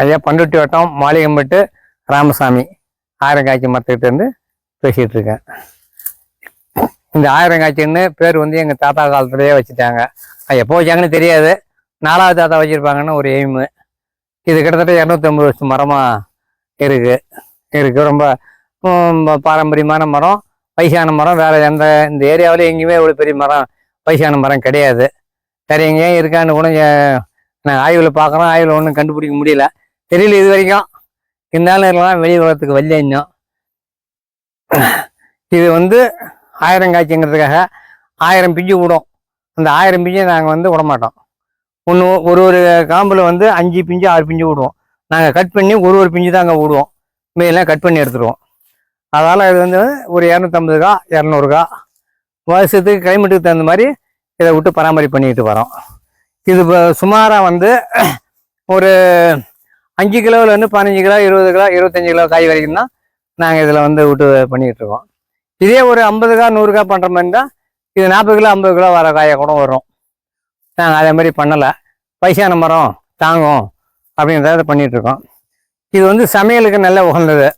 ஐயா பண்ருட்டி வட்டம் மாளிகம்பட்டு ராமசாமி. ஆயிரங்காய்ச்சி மரத்துக்கிட்ட இருந்து பேசிகிட்டு இருக்கேன். இந்த ஆயிரங்காய்ச்சின்னு பேர் வந்து எங்கள் தாத்தா காலத்துலேயே வச்சுட்டாங்க. அது எப்போ வச்சாங்கன்னு தெரியாது. நாலாவது தாத்தா வச்சுருப்பாங்கன்னு ஒரு எய்மு இது கிட்டத்தட்ட இரநூத்தம்பது வருஷம் மரமாக இருக்கு. இருக்கு ரொம்ப பாரம்பரியமான மரம். வயசான மரம். வேறு எந்த இந்த ஏரியாவில் எங்கேயுமே இவ்வளோ பெரிய மரம் வயசான மரம் கிடையாது. வேற எங்கேயும் இருக்கான்னு கூட நான் ஆய்வில் பார்க்குறோம் ஆய்வில் ஒன்றும் கண்டுபிடிக்க முடியல. தெரியல இது வரைக்கும். இருந்தாலும் இருக்கலாம் வெளி உலகத்துக்கு வரல இன்னும் இது வந்து ஆயிரம் காய்ச்சிங்கிறதுக்காக ஆயிரம் பிஞ்சு விடும். அந்த ஆயிரம் பிஞ்சை நாங்கள் வந்து விட மாட்டோம். ஒன்று ஒரு ஒரு காம்பில் வந்து அஞ்சு பிஞ்சு ஆறு பிஞ்சு விடுவோம். நாங்கள் கட் பண்ணி ஒரு ஒரு பிஞ்சு தாங்க விடுவோம். மீதெல்லாம் கட் பண்ணி எடுத்துருவோம். அதனால் இது வந்து ஒரு இரநூத்தம்பது கா இரநூறுகா வருஷத்துக்கு கிளைமேட்டுக்கு தகுந்த மாதிரி இதை விட்டு பராமரி பண்ணிக்கிட்டு வரோம். இது இப்போ சுமாராக வந்து ஒரு அஞ்சு கிலோவில் வந்து பதினஞ்சு கிலோ இருபது கிலோ இருபத்தஞ்சு கிலோ காய் வரைக்கும் தான் நாங்கள் இதில் வந்து விட்டு பண்ணிக்கிட்டு இருக்கோம். இதே ஒரு ஐம்பது கா நூறுகா பண்ணுற மாதிரி தான் இது நாற்பது கிலோ ஐம்பது கிலோ வர காயை கூட வரும். நாங்கள் அதே மாதிரி பண்ணலை. வயசான மரம் தாங்கும் அப்படின்றத பண்ணிகிட்டு இருக்கோம். இது வந்து சமையலுக்கு நல்ல உகந்தது.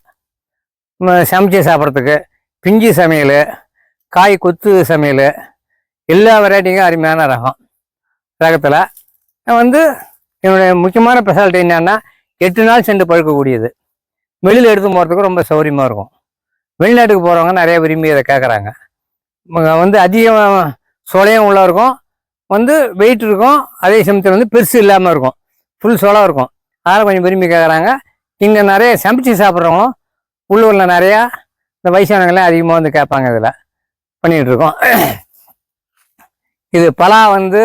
சமைச்சு சாப்பிட்றதுக்கு பிஞ்சு சமையல் காய் கொத்து சமையல் எல்லா வெரைட்டிக்கும் அருமையான ரகம். ரகத்தில் வந்து என்னுடைய முக்கியமான ஸ்பெஷாலிட்டி என்னென்னா எட்டு நாள் சென்று பழுக்கக்கூடியது வெளியில் எடுத்து போகிறதுக்கு ரொம்ப சௌரியமாக இருக்கும். வெளிநாட்டுக்கு போகிறவங்க நிறைய விரும்பி இதை கேட்குறாங்க வந்து அதிகம் சொலையும் உள்ள இருக்கும். வந்து வெயிட் இருக்கும். அதே சமயத்தில் வந்து பெருசு இல்லாமல் இருக்கும். ஃபுல் சோளம் இருக்கும். அதனால் கொஞ்சம் விரும்பி கேட்குறாங்க இங்கே நிறைய சமைச்சு சாப்பிட்றவங்க உள்ளூரில் நிறையா இந்த வயசானவங்களாம் அதிகமாக வந்து கேட்பாங்க இதில். பண்ணிகிட்ருக்கோம் இது பலா வந்து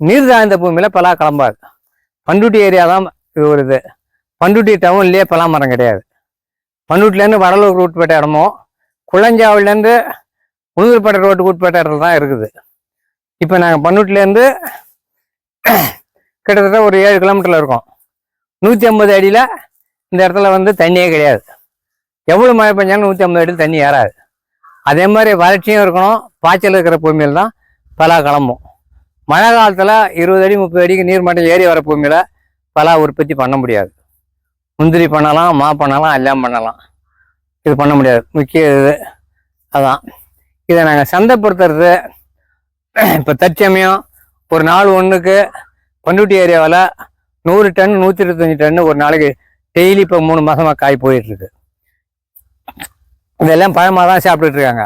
நீர் தாழ்ந்த பூமியில் பலா கிளம்பாது பண்ருட்டி ஏரியா தான் இது ஒரு இது. பண்ருட்டி டவுன்லேயே பலா மரம் கிடையாது. பண்டுட்டிலேருந்து வடலூர் உட்பட்ட இடமும் குளஞ்சாவிலேருந்து உளுந்தூர்பேட்டை ரோட்டுக்கு உட்பட்ட இடத்துல தான் இருக்குது. இப்போ நாங்கள் பண்ருட்டிலேருந்து கிட்டத்தட்ட ஒரு ஏழு கிலோமீட்டரில் இருக்கோம். நூற்றி ஐம்பது அடியில் இந்த இடத்துல வந்து தண்ணியே கிடையாது. எவ்வளோ மழை பெஞ்சாலும் நூற்றி ஐம்பது அடியில் தண்ணி ஏறாது. அதே மாதிரி வறட்சியும் இருக்கணும். பாய்ச்சல் இருக்கிற பூமியில் தான் பலா கிளம்பும். மழை காலத்தில் இருபது அடி முப்பது அடிக்கு நீர் மட்டம் ஏறி வர பூமியில் பலா உற்பத்தி பண்ண முடியாது. முந்திரி பண்ணலாம் மா பண்ணலாம் எல்லாம் பண்ணலாம். இது பண்ண முடியாது. முக்கிய இது அதான். இதை நாங்கள் சந்தைப்படுத்துறது இப்போ தற்சமயம் ஒரு நாள் ஒன்றுக்கு பண்ருட்டி ஏரியாவில் நூறு டன் நூற்றி இருபத்தஞ்சி டன் ஒரு நாளைக்கு டெய்லி இப்போ மூணு மாதமாக காய் போயிட்டுருக்கு. இதெல்லாம் பழமாக தான் சாப்பிட்டுட்டு இருக்காங்க.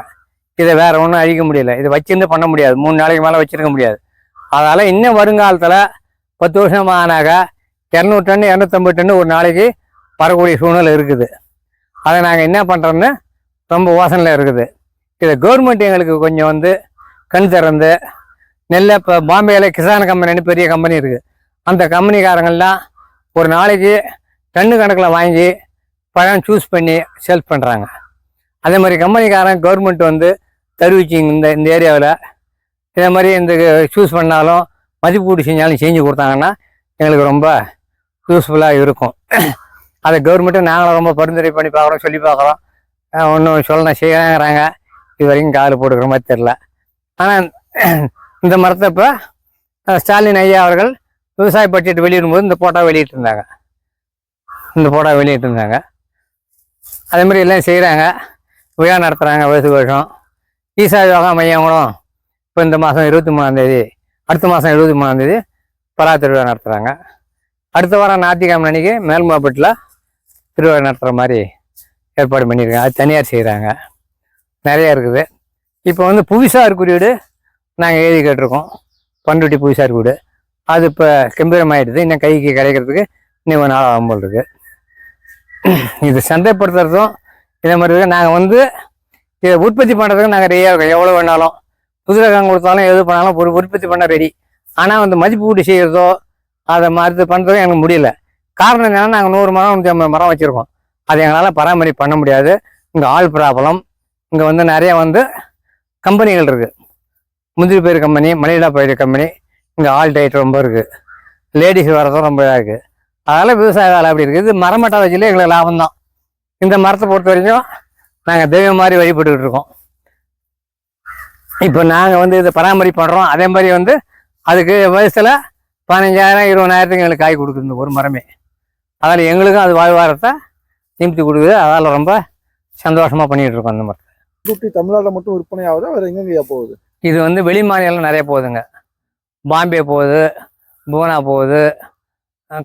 இதை வேறு ஒன்றும் அழிக்க முடியல. இதை வச்சிருந்து பண்ண முடியாது. மூணு நாளைக்கு மேலே வச்சிருக்க முடியாது. அதனால் இன்னும் வருங்காலத்தில் பத்து வருஷம் ஆனாக்க இரநூறு டன்னு இரநூத்தம்பது டன்னு ஒரு நாளைக்கு வரக்கூடிய சூழ்நிலை இருக்குது. அதை நாங்கள் என்ன பண்ணுறோன்னு ரொம்ப யோசனையில் இருக்குது. இதை கவர்மெண்ட் எங்களுக்கு கொஞ்சம் வந்து கண் திறந்து நெல்லை இப்போ பாம்பேயில் கிசான் கம்பெனின்னு பெரிய கம்பெனி இருக்குது அந்த கம்பெனிக்காரங்கள்லாம் ஒரு நாளைக்கு டன்னு கணக்கில் வாங்கி பழம் சூஸ் பண்ணி செல்ஃப் பண்ணுறாங்க அதே மாதிரி கம்பெனிக்காரன் கவர்மெண்ட் வந்து தருவிச்சிங்க இந்த இந்த ஏரியாவில் இதே மாதிரி இந்த சூஸ் பண்ணாலும் மதிப்பீடு செஞ்சாலும் செஞ்சு கொடுத்தாங்கன்னா எங்களுக்கு ரொம்ப யூஸ்ஃபுல்லாக இருக்கும். அதை கவர்மெண்ட்டும் நாங்களும் ரொம்ப பரிந்துரை பண்ணி பார்க்குறோம் சொல்லி பார்க்குறோம். ஒன்றும் சொல்லணும் செய்யறாங்கிறாங்க இது வரைக்கும் காதில் போட்டுக்கிற மாதிரி தெரில ஆனால் இந்த மரத்தை இப்போ ஸ்டாலின் ஐயா அவர்கள் விவசாய பட்ஜெட் வெளியிடும்போது இந்த போட்டோ வெளியிட்டிருந்தாங்க. இந்த போட்டோ வெளியிட்டிருந்தாங்க. இருந்தாங்க அதேமாதிரி எல்லாம் செய்கிறாங்க விழா நடத்துகிறாங்க வருஷ வருஷம். ஈசா யோகா மையங்களும் இப்போ இந்த மாதம் இருபத்தி மூணாந்தேதி அடுத்த மாதம் இருபத்தி மூணாந்தேதி பலா திருவிழா நடத்துகிறாங்க அடுத்த வாரம் ஞாயிற்றுக்கிழமை அன்னைக்கு மேல்மாப்பட்டில் திருவிழா நடத்துகிற மாதிரி ஏற்பாடு பண்ணியிருக்காங்க. அது தனியார் செய்கிறாங்க நிறையா இருக்குது. இப்போ வந்து புவிசார் குறியீடு நாங்கள் எழுதி கேட்டிருக்கோம். பண்ருட்டி புவிசார் குறியீடு. அது இப்போ கம்பீரமாயிடுது. இன்னும் கைக்கு கிடைக்கிறதுக்கு இன்னும் ஒரு நாள் ஆகும் இருக்குது இது சந்தைப்படுத்துறதும் இதே மாதிரி இருக்கு. நாங்கள் வந்து இதை உற்பத்தி பண்ணுறதுக்கு நாங்கள் ரெடியாக இருக்கோம். எவ்வளோ வேணாலும். புது ரகம் கொடுத்தாலும் எது பண்ணாலும் ஒரு உற்பத்தி பண்ண ரெடி ஆனால் வந்து மதிப்பு கூட்டி செய்கிறதோ அதை மறுத்து பண்ணுறதும் எனக்கு முடியல. காரணம் என்னென்னா நாங்கள் நூறு மரம் நூற்றி ஐம்பது மரம் வச்சுருக்கோம். அதை எங்களால் பராமரிப்பு பண்ண முடியாது. இங்கே ஆள் ப்ராப்ளம் இங்கே வந்து நிறைய வந்து கம்பெனிகள் இருக்குது முந்திரி பயிர் கம்பெனி மணிலா பயிர் கம்பெனி இங்கே ஆல் டைட் ரொம்ப இருக்குது லேடிஸ் வரதும் ரொம்ப இதாக இருக்குது அதனால் விவசாய வேலை அப்படி இருக்குது இது மரமட்டை வச்சுல எங்களுக்கு லாபம் தான். இந்த மரத்தை பொறுத்த வரைக்கும் நாங்கள் தெய்வம் மாதிரி வழிபட்டுக்கிட்டு இருக்கோம். இப்போ நாங்கள் வந்து இதை பராமரிப்பு பண்ணுறோம் அதே மாதிரி வந்து அதுக்கு வயசில் பதினஞ்சாயிரம் இருபதாயிரத்துக்கு எங்களுக்கு காய் கொடுக்குது இந்த ஒரு மரமே. அதில் எங்களுக்கும் அது வாழ்வாரத்தை நிமித்தி கொடுக்குது. அதால் ரொம்ப சந்தோஷமாக பண்ணிகிட்டு இருக்கோம் அந்த மாதிரி குட்டி தமிழ்நாட்டில் மட்டும் விற்பனை ஆகுதா வேற எங்கெங்கயா போகுது? இது வந்து வெளி மாநிலம் நிறைய போகுதுங்க. பாம்பே போகுது பூனா போகுது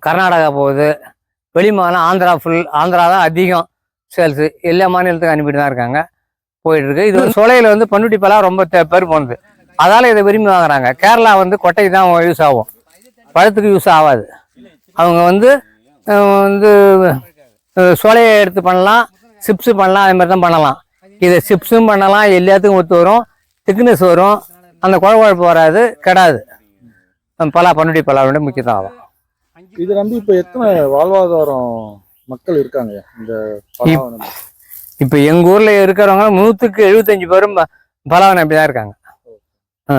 கர்நாடகா போகுது. வெளி மாநிலம் ஆந்திரா ஃபுல் ஆந்திரா தான் அதிகம் சேல்ஸு எல்லா மாநிலத்துக்கும் அனுப்பிட்டு தான் இருக்காங்க. போயிட்டு இருக்கு இது வந்து சொலையில் வந்து பண்ருட்டி பழம் ரொம்ப பேர் போனது. அதால் இதை விரும்பி வாங்குறாங்க. கேரளா வந்து கொட்டைக்கு தான் யூஸ் ஆகும். பழத்துக்கு யூஸ் ஆகாது. அவங்க வந்து வந்து சொலையை எடுத்து பண்ணலாம் சிப்ஸு பண்ணலாம் அது மாதிரி தான் பண்ணலாம். இதை சிப்ஸும் பண்ணலாம் எல்லாத்துக்கும் ஒத்து வரும். திக்னஸ் வரும். அந்த குழ குழப்பு வராது கெடாது. பலா பன்னுடி பலாவோட முக்கியத்துவம் ஆகும். இது நம்பி இப்ப எத்தனை வாழ்வாதாரம் மக்கள் இருக்காங்க? இந்த? இப்போ எங்கள் ஊரில் இருக்கிறவங்க நூற்றுக்கு எழுபத்தஞ்சு பேரும் பலாவை நம்பி தான் இருக்காங்க ஆ.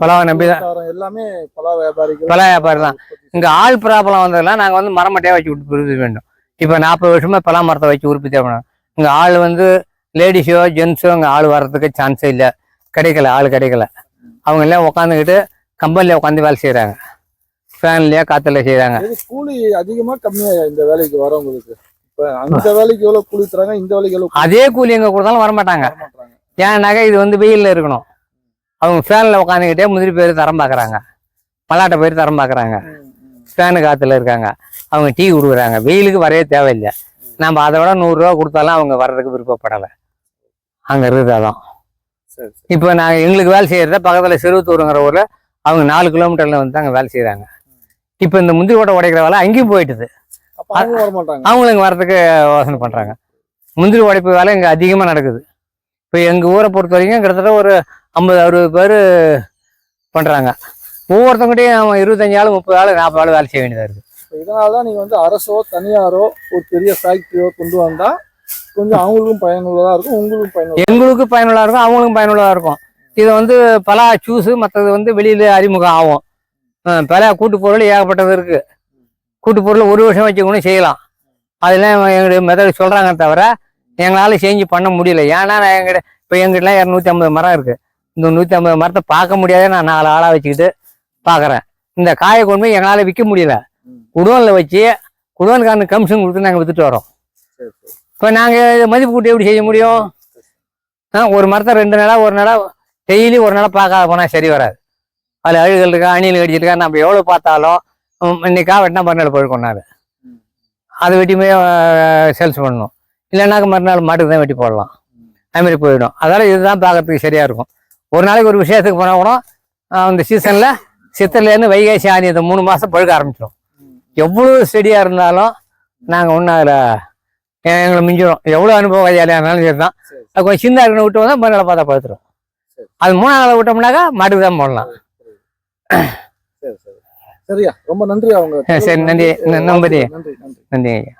பலாவை நம்பி தான். எல்லாமே பலா வியாபாரிகள் பலா வியாபாரி தான் இங்கே ஆள் ப்ராப்ளம் வந்ததெல்லாம் நாங்கள் வந்து மரமட்டையாக வச்சு உற்பத்தி வேண்டும். இப்போ நாற்பது வருஷமா பலா மரத்தை வச்சு உற்பத்தி பண்ணோம் இங்கே ஆள் வந்து லேடிஸோ ஜென்ஸோ இங்கே ஆள் வர்றதுக்கு சான்ஸே இல்லை. கிடைக்கல ஆள் கிடைக்கல. அவங்க எல்லாம் உட்காந்துக்கிட்டு கம்பெனியில் உட்காந்து வேலை செய்கிறாங்க ஃபேன்லேயே காற்றுல செய்கிறாங்க கூலி அதிகமா கம்மியா இந்த வேலைக்கு வரவங்களுக்கு? இப்ப அந்த வேலைக்கு எவ்வளவு கூலி தராங்க இந்த வேலைக்கு எவ்வளவு கூலி அதே கூலி எங்கே கொடுத்தாலும் வரமாட்டாங்க. ஏன்னாக்கா இது வந்து வெயிலில் இருக்கணும். அவங்க ஃபேனில் உட்காந்துக்கிட்டே முதிரி பேர் தரம் பார்க்குறாங்க மல்லாட்டை பேர் தரம் பார்க்குறாங்க ஃபேனு காற்றுல இருக்காங்க. அவங்க டீ கொடுக்குறாங்க. வெயிலுக்கு வரவே தேவையில்லை. நம்ம அதை விட நூறுரூவா கொடுத்தாலும் அவங்க வர்றதுக்கு விருப்பப்படலை. அங்கே இருக்குது அதான். இப்போ நாங்கள் எங்களுக்கு வேலை செய்கிறத பக்கத்தில் சிறுவத்தூருங்கிற ஊரில் அவங்க நாலு கிலோமீட்டரில் வந்து அங்கே வேலை செய்கிறாங்க இப்போ இந்த முந்திரி ஓட்டை உடைக்கிற வேலை அங்கேயும் போயிட்டுது. அப்ப அவங்க வர மாட்டாங்க அவங்களும் இங்கே வர்றதுக்கு யோசனை பண்ணுறாங்க முந்திரி உடைப்பு வேலை இங்கே அதிகமாக நடக்குது. இப்போ எங்கள் ஊரை பொறுத்த வரைக்கும் கிட்டத்தட்ட ஒரு ஐம்பது அறுபது பேர் பண்ணுறாங்க ஒவ்வொருத்தவங்ககிட்டையும் அவன் இருபத்தஞ்சு ஆள் முப்பது ஆள் நாற்பது ஆள் வேலை செய்ய வேண்டியதாக இருக்குது இப்ப இதனாலதான் நீங்க வந்து அரசோ தனியாரோ ஒரு பெரிய ஃபேக்டரியோ கொண்டு வந்தா கொஞ்சம் அவங்களுக்கும் பயனுள்ளதா இருக்கும் உங்களுக்கும் பயனுள்ள எங்களுக்கு பயனுள்ளதாக இருக்கும் அவங்களுக்கும் பயனுள்ளதாக இருக்கும். இது வந்து பலா ஜூஸு மற்றது வந்து வெளியில் அறிமுகம் ஆகும். பலா கூட்டு பொருள் ஏகப்பட்டது இருக்குது கூட்டு பொருள் ஒரு வருஷம் வச்சு கூட செய்யலாம். அதெல்லாம் எங்களுடைய மெத்தட் சொல்கிறாங்க தவிர எங்களால் செஞ்சு பண்ண முடியல. ஏன்னா நான் எங்கிட்ட இப்போ எங்கிட்டலாம் இரநூத்தி ஐம்பது மரம் இருக்குது இந்த நூற்றி ஐம்பது மரத்தை பார்க்க முடியாத நான் நாலு ஆளாக வச்சுக்கிட்டு பார்க்குறேன் இந்த காயை கொண்டு போய் எங்களால் விற்க முடியல. குடோனில் வச்சு குடோனுக்காரனுக்கு கமிஷன் கொடுத்து நாங்கள் வித்துட்டு வரோம். இப்போ நாங்கள் மதிப்பு கூட்டி எப்படி செய்ய முடியும்? ஆ ஒரு மரத்தை ரெண்டு நாளாக ஒரு நாளாக டெய்லி ஒரு நாளாக பார்க்காத போனால் சரி வராது. அதில் அழுகல் இருக்கா அணில் கடிச்சிருக்கா நம்ம எவ்வளோ பார்த்தாலும் இன்னைக்கா வெட்டினா மறுநாள் போய் கொண்டாடு. ம். அதை வெட்டிமே சேல்ஸ் பண்ணணும். இல்லைன்னாக்க மறுநாள் மாட்டுக்கு தான் வெட்டி போடலாம். அது மாதிரி போயிடும். அதனால் இதுதான் பார்க்கறதுக்கு சரியாக இருக்கும். ஒரு நாளைக்கு ஒரு விஷயத்துக்கு போனால் கூட ஆ, இந்த சீசனில் சித்திரலேருந்து வைகாசி ஆனி இந்த மூணு மாதம் பழுக்க ஆரம்பிச்சிடும் எவ்வளோ செடியாக இருந்தாலும் நாங்கள் ஒன்றும் அதில் எங்களை மிஞ்சிடும் எவ்வளோ அனுபவம் கையாளியாக இருந்தாலும் சரி தான். அது கொஞ்சம் சின்ன இருக்கணும் விட்டு வந்தால் மறுநாள் பார்த்தா பழுத்துரும். சரி. அது மூணாவது விட்டோம்னாக்கா மாட்டுக்கு தான் போடலாம். சரி சரி. சரியா. ரொம்ப நன்றி அவங்க சரி, நன்றி. ந- நம்புறேன். நன்றி நன்றி. நன்றி ஐயா